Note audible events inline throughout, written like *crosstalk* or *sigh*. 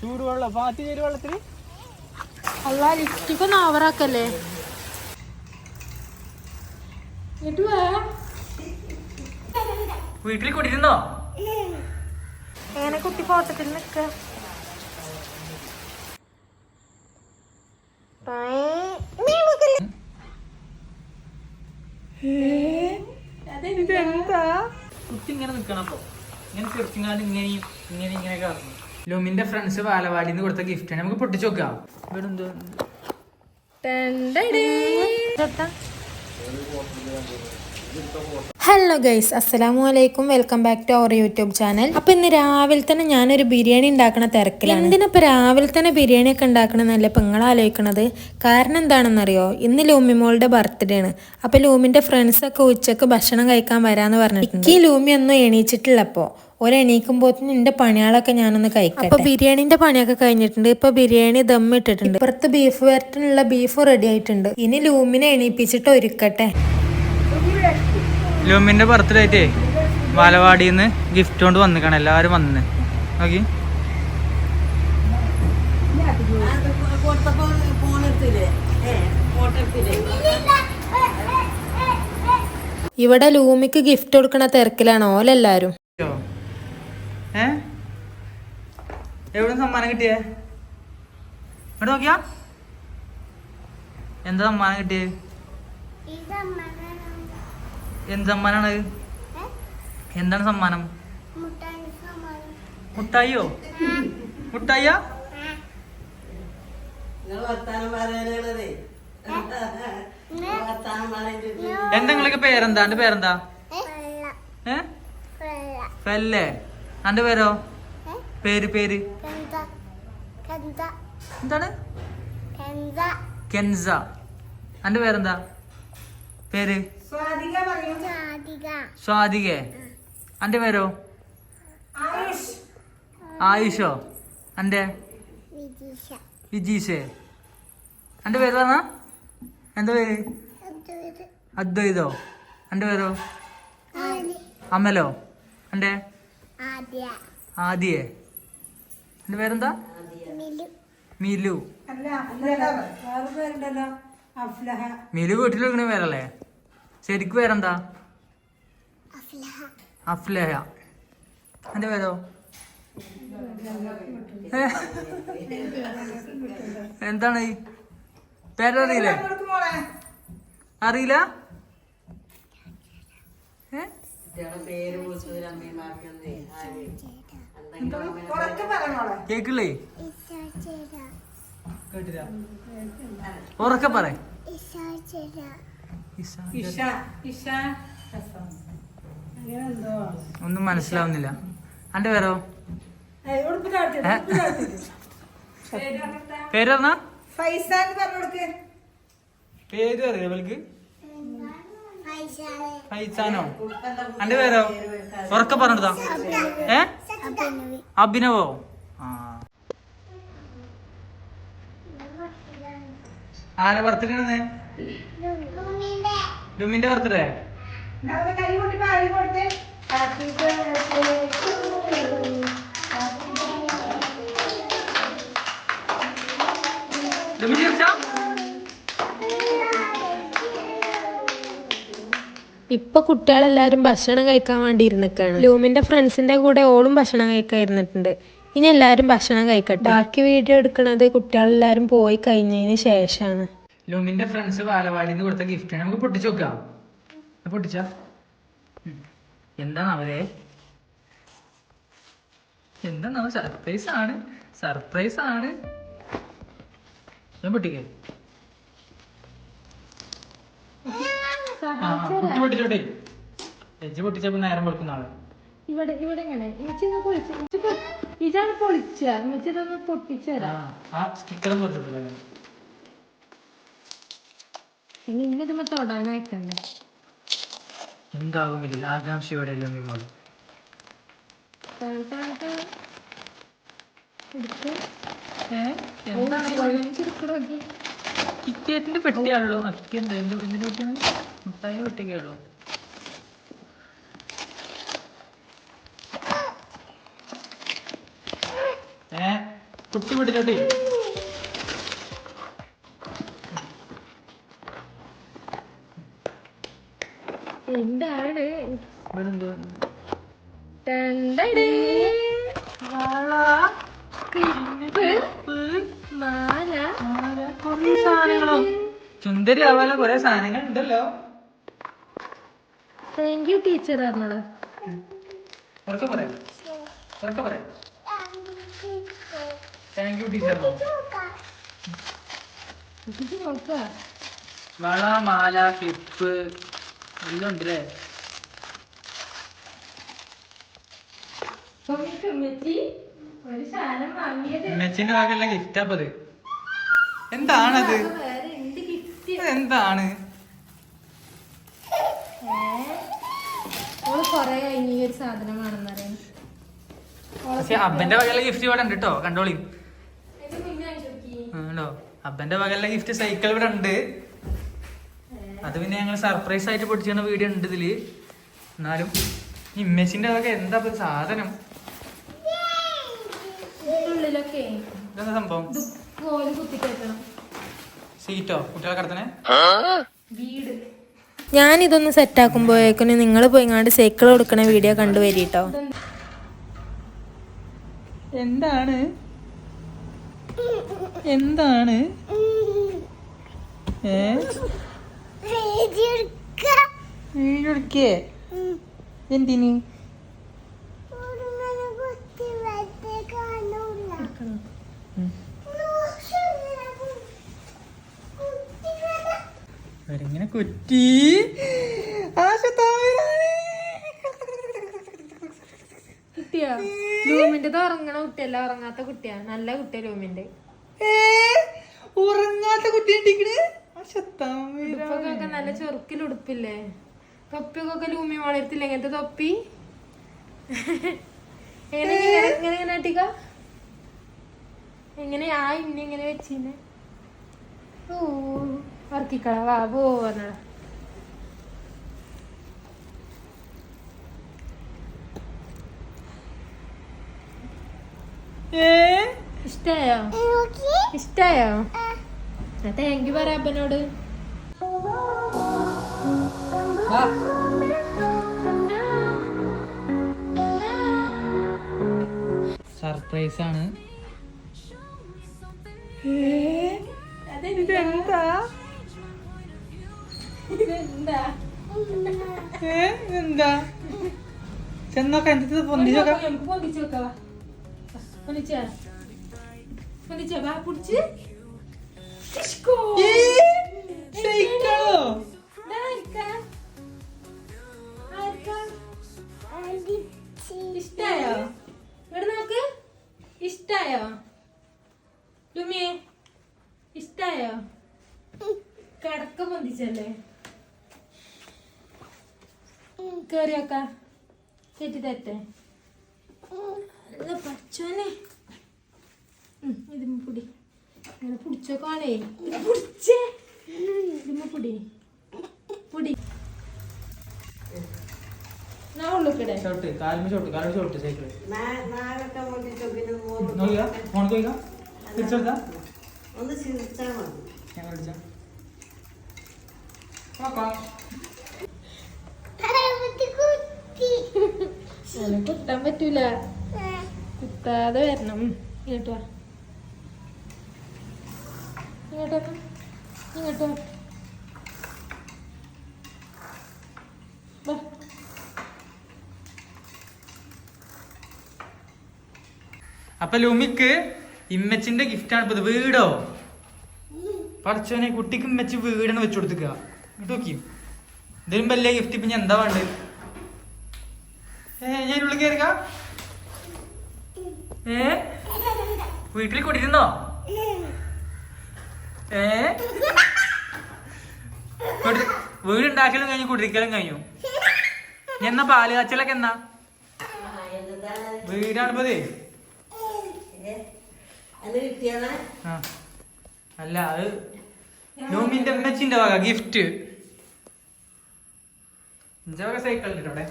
ചൂടുവെള്ളം പാത്തി ചൂടുവെള്ളത്തിൽ. അല്ല ലിപ്സ്റ്റിക് ഒന്ന് ഓവറാക്കല്ലേ വീട്ടിൽ കുടിയിരുന്നോ? എങ്ങനെ കുട്ടി ഫോട്ടത്തിൽ നിക്ക. ഇതെന്താ കുട്ടി ഇങ്ങനെ നിക്കണം അപ്പൊ. ഇങ്ങനെ ചെറുത്തിങ്ങാണ്ട് ഇങ്ങനെയും ഇങ്ങനെ ഇങ്ങനെയൊക്കെ ആയിരുന്നു ലുമിന്റെ ഫ്രണ്ട്സ് ബാലവാടിന്ന് കൊടുത്ത ഗിഫ്റ്റ് നമുക്ക് പൊട്ടിച്ചു നോക്കാം. ഇവിടെ എന്തോ ഹലോ ഗൈസ് അസ്സലാമു അലൈക്കും welcome back to our YouTube channel അപ്പൊ ഇന്ന് രാവിലെ തന്നെ ഞാനൊരു ബിരിയാണി ഉണ്ടാക്കണ തിരക്കിലാണ്. എന്തിനാ രാവിലെ തന്നെ ബിരിയാണി ഒക്കെ ഉണ്ടാക്കണമെന്നല്ലേ ഇപ്പൊ നിങ്ങൾ ആലോചിക്കണത്? കാരണം എന്താണെന്നറിയോ? ഇന്ന് ലൂമി മോളുടെ ബർത്ത്ഡേ ആണ്. അപ്പൊ ലൂമിന്റെ ഫ്രണ്ട്സ് ഒക്കെ ഉച്ചയ്ക്ക് ഭക്ഷണം കഴിക്കാൻ വരാന്ന് പറഞ്ഞിട്ടുണ്ട്. ഈ ലൂമി ഒന്നും എണീച്ചിട്ടില്ലപ്പോ ഒരെണീക്കുമ്പോത്തിന് എന്റെ പണികളൊക്കെ ഞാനൊന്ന് കഴിക്കാം അപ്പൊ ബിരിയാണിന്റെ പണിയൊക്കെ കഴിഞ്ഞിട്ടുണ്ട്. ഇപ്പൊ ബിരിയാണി ദം ഇട്ടിട്ടുണ്ട്. പുറത്ത് ബീഫ് വരട്ടിനുള്ള ബീഫ് റെഡി ആയിട്ടുണ്ട്. ഇനി ലൂമിനെ എണീപ്പിച്ചിട്ട് ഒരുക്കട്ടെ. ലുമിന്റെ ബർത്ത്ഡേറ്റേ ബാലവാടിയിൽ നിന്ന് ഗിഫ്റ്റ് കൊണ്ട് വന്നിക്കണം എല്ലാവരും വന്ന്. നോക്കി. ഇവിടെ ലൂമിക്ക് ഗിഫ്റ്റ് കൊടുക്കണ തിരക്കിലാണ് ഓലെല്ലാരും. എല്ലാരും ഏ? എവിടെ സമ്മാനം കിട്ടിയേ? ഇവിടെ നോക്കിയാ. എന്താ സമ്മാനം കിട്ടിയേ? എന്ത് സമ്മാനാണ്? എന്താണ് സമ്മാനം? മുട്ടായിയോ? മുട്ടായിയാ? എന്താ നിങ്ങളൊക്കെ പേരെന്താ? എന്റെ പേരെന്താ? ഏ? ഫെല്ലേ അന്റെ പേരോ? പേര് പേര്. എന്താണ്? കെൻസ. അന്റെ പേരെന്താ? പേര്. സ്വാതികേ അന്റെ പേരോ? ആയുഷോ. അന്റെ? വിജീഷേ. അന്റെ പേര് പറഞ്ഞ എന്താ പേര്? അദ്വൈതോ. അന്റെ പേരോ? അമലോ? അന്റെ? ആദിയെ. എന്റെ പേരെന്താ? മിലു. മിലു. വീട്ടിൽ വെക്കണ പേരല്ലേ? ശരിക്കും പേരെന്താ? അഫ്ലേഹ. എന്റെ പേരോ? എന്താണ്? ഈ? പേരറിയില്ലേ? അറിയില്ല? കേക്കില്ലേ? കേട്ടില്ല ഉറക്കെ പറ. ഒന്നും മനസ്സിലാവുന്നില്ല. അന്റെ പേരോ? പേര് പറഞ്ഞ? പേര് അറിയോ അവൾക്ക്. ഫൈസാനോ? അന്റെ പേരോ? ഉറക്കെ പറഞ്ഞതാ ഏ? അഭിനവോ? ആ. ആരെ ബർത്ത്ഡേ ആണ് ലുമിന്റെ ബർത്ത്ഡേ. ലുമി ചിരിച്ചാ ഇപ്പൊ കുട്ടികളെല്ലാരും ഭക്ഷണം കഴിക്കാൻ വേണ്ടി ഇരുന്നിക്കാണ് ലൂമിന്റെ ഫ്രണ്ട്സിന്റെ കൂടെ ഓളും ഭക്ഷണം കഴിക്കാൻ ഇരുന്നിട്ടുണ്ട് ഇനി എല്ലാരും ഭക്ഷണം കഴിക്കട്ടെ. ബാക്കി വീഡിയോ എടുക്കണത് കുട്ടികളെല്ലാരും പോയി കഴിഞ്ഞതിന് ശേഷമാണ്. ലുമിന്റെ ഫ്രണ്ട്സ് ബാലവാടിന്ന് കൊടുത്ത ഗിഫ്റ്റ് ആണ്. നമുക്ക് പൊട്ടിച്ചു നോക്കാം. പൊട്ടിച്ച? എന്താണ് അവരെ? എന്താണ് സർപ്രൈസ് ആണ്. സർപ്രൈസ് ആണ്. ഞാൻ പൊട്ടിക്കേ. പൊട്ടിച്ചോട്ടെ എജ്ജ് പൊട്ടിച്ചപ്പോ നേരം വെളുക്കുന്ന ആൾ. ഇവിടെ ഇവിടെ എങ്ങനെ? ഇതാണ് പൊളിച്ച. പൊട്ടിച്ചു ആ, ആ സ്റ്റിക്കറും പൊട്ടിച്ചിട്ടില്ല ഇനി ഇതുമ്പോ തൊടാനായിട്ടുണ്ട്. എന്താകും ഇതിൽ? ആകാംക്ഷയോടെ ഏ? എന്താണ് കിറ്റിയേറ്റിന്റെ പെട്ടിയാണല്ലോ. അക്കി എന്താ? എന്ത് എന്തിന്റെ പെട്ടിയാണ്? മുട്ടായി പെട്ടിയൊക്കെയുള്ളൂ ഏ? കുട്ടി വിട്ടിട്ടോട്ടെ എന്താണ് ഇവനെന്തോ രണ്ടടി മാല കുറേ സാധനങ്ങളോ സുന്ദരി ആവാല കൊറേ സാധനങ്ങൾ ഉണ്ടല്ലോ thank you teacher thank you teacher വള മാല ക്ലിപ്പ് എല്ലാം ഭാഗമല്ല ഗിഫ്റ്റ് അപ്പത് എന്താണത്? എന്താണ് പക്ഷെ അബ്ബന്റെ വകയുള്ള ഗിഫ്റ്റ് ഇവിടെ ഉണ്ട് കേട്ടോ കണ്ടോളി. ഉണ്ടോ? അബ്ബന്റെ വകയുള്ള ഗിഫ്റ്റ് സൈക്കിൾ ഇവിടെ ഉണ്ട്. അത് പിന്നെ ഞങ്ങൾ സർപ്രൈസ് ആയിട്ട് പൊടിച്ചിരുന്ന വീഡിയോ ഉണ്ട് ഇതിൽ. എന്നാലും ഈ അതൊക്കെ എന്താ ഇപ്പൊ സാധനം? ഉള്ളിലൊക്കെ. ഇതെന്താ സംഭവം? സീറ്റോ? കുട്ടികളെ കടത്തണേ? വീട്. ഞാനിതൊന്ന് സെറ്റാക്കുമ്പോഴേക്കും നിങ്ങൾ പോയിങ്ങാണ്ട് സൈക്കിൾ കൊടുക്കണ വീഡിയോ കണ്ടുവരിട്ടോ എന്താണ്? എന്താണ്? ഏ? വീഡിയോ എടുക്കേ എന്തിന്? ഇവരിങ്ങനെ കുറ്റി? കുട്ടിയാ? ലൂമിന്റെ ഉറങ്ങണ കുട്ടിയല്ല ഉറങ്ങാത്ത കുട്ടിയാ. നല്ല കുട്ടിയാ ലൂമിന്റെ. ഏ, ഉറങ്ങാത്ത കുട്ടി ഉണ്ടിക്കണ് ഉടുപ്പൊക്കെ നല്ല ചെറുക്കിൽ ഉടുപ്പില്ലേ? തൊപ്പിയൊക്കെ ലൂമി വളർത്തില്ല ഇങ്ങനത്തെ തൊപ്പി? *laughs* എങ്ങനെ അട്ടിക്ക എങ്ങനെ ആ ഇന്ന ഇങ്ങനെ വെച്ചിന്നെ ഓ വർക്കിക്കള വാ പോ പറഞ്ഞടാ. ഏ? ഇഷ്ടായോ? ഇഷ്ടായോ? താങ്ക് യു പറ അപ്പനോട്. വാ. സർപ്രൈസ് ആണ്. ഇതെന്താ? ഇതെന്താ? ചെന്നോക്ക എന്ത് പൊന്തിച്ചോക്ക നമുക്ക് പൊന്തിച്ചാ പൊന്തിച്ചാ പൊന്തിച്ചാ വാ പിടിച്ച് ഇഷ്കോ. സൈക്കിളോ ഇതാർക്കാ? ആർക്കാ? ഇഷ്ടായോ ഇവിടെ നോക്ക് ഇഷ്ടായോ ലുമിയെ ഇഷ്ടായോ കിടക്ക പൊന്തിച്ചല്ലേ കേറി വെക്ക കെട്ടി തരട്ടെ അല്ല പൊടി അങ്ങനെ പിടിച്ചോക്കാണേ ഇത് പിടിച്ചേ? ഇതിമ്മ പൊടി. ഷോട്ട് കാലിന് കാലിന് സൈക്കിൾ. നോക്കിയാ ഫോൺ നോക്കിയാ തിരിച്ചെടുത്താ ഒന്ന് ചിന്തിച്ചാൽ മതി. ഞാൻ വിളിച്ച. നോക്കാം. കുത്താൻ പറ്റൂല. കുത്താതെ വരണം. ഇങ്ങോട്ട് ഇങ്ങോട്ട് അപ്പൊ ലുമിക്ക് ഇമ്മച്ചിന്റെ ഗിഫ്റ്റ് ആണ്. ഇപ്പൊ വീടോ? പഠിച്ചോനെ കുട്ടിക്ക് ഇമ്മച്ചി വീടാണ് വെച്ചു കൊടുത്തുക ഇങ്ങോട്ട് നോക്കി. ഇതിലും വലിയ ഗിഫ്റ്റ് ഇപ്പൊ ഞാൻ എന്താ വേണ്ടത്? ഏ ഞാൻ ഉള്ളിൽ കയറിക്ക. ഏ? വീട്ടിൽ കുടിയിരുന്നോ ഏ? വീടുണ്ടാക്കലും കഴിഞ്ഞു കുടിരിക്കലും കഴിഞ്ഞു. എന്നാ പാൽ? കാച്ചലൊക്കെ എന്നാ? വീടാണ് ഇപ്പതേ അത് കിട്ടിയതാ ആ. അല്ല അത് നോമിന്റെ അമ്മച്ചിന്റെ വക ഗിഫ്റ്റ്. വക സൈക്കിൾ ഉണ്ട് അവിടെ.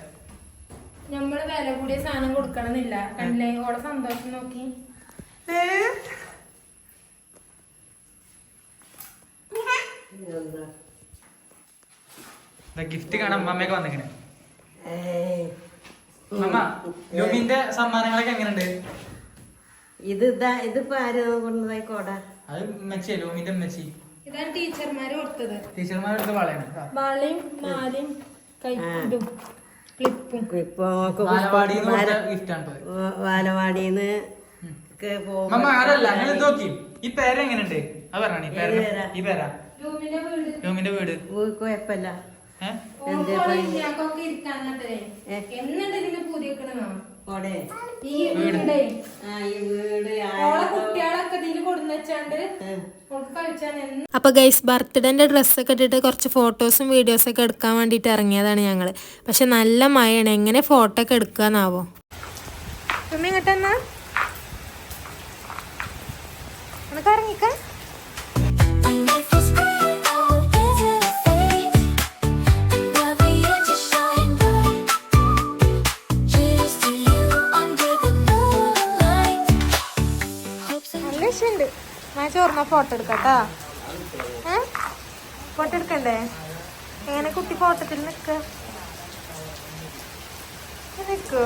നമ്മൾ വില കൂടിയ സാധനം കൊടുക്കണമെന്നില്ല. കണ്ടില്ലേ ഓടെ സന്തോഷം നോക്കി ഇതെന്താ ഗിഫ്റ്റ് കാണാൻ അമ്മയൊക്കെ വന്നിങ്ങനെ. അമ്മ ലുമിന്റെ സമ്മാനങ്ങളൊക്കെ എങ്ങനെയുണ്ട്? ഇത് ഇതാ ഇതിപ്പോ ആര് കൊണ്ടുപോയി കോടാ? അത് മെച്ചിയ ലൂമിന്റെ മെച്ചി ഇതാണ് ടീച്ചർമാര് കൊടുത്തത്. വളയാണ്. വളയും മാലയും കൈപ്പും ക്ലിപ്പും മമ്മ നോക്കി. ഈ പേര എങ്ങനെയുണ്ട്? അത് പറഞ്ഞാണ് ഈ പേര ഏത് പേരാ? ഈ പേര? റൂമിന്റെ വീട്. ലൂമിന്റെ വീട്. കുഴപ്പമില്ല. ഏഹ് എന്തേ ഞങ്ങൾക്കൊക്കെ ഇരിക്കാന്നേ ഏ? എന്നിട്ട് ഇതിന് പുതിയക്കണോ കോടെ ഈ വീടേ. ആ ഈ വീട് ഓളെ കുട്ടികളൊക്കെ ഇതിന് കൊടുന്നുവെച്ചാണ്ട് ഉം. ഓൾക്ക് കളിച്ചാൻ അപ്പൊ ഗൈസ് ബർത്ത്ഡേന്റെ ഡ്രസ്സൊക്കെ ഇട്ടിട്ട് കുറച്ച് ഫോട്ടോസും വീഡിയോസും ഒക്കെ എടുക്കാൻ വേണ്ടിയിട്ട് ഇറങ്ങിയതാണ് ഞങ്ങൾ. പക്ഷെ നല്ല മഴയാണ്. എങ്ങനെ ഫോട്ടോ ഒക്കെ എടുക്കാന്നാവോ? ഇങ്ങോട്ടെന്നാ Hopes കറങ്ങിക്ക. നല്ല ഇഷ്ടമുണ്ട് ഞാൻ ചോർന്ന ഫോട്ടോ എടുക്കട്ടാ. ഏ? ഫോട്ടോ എടുക്കണ്ടേ? എങ്ങനെ കുട്ടി ഫോട്ടോത്തിൽ നിൽക്ക നിക്കോ.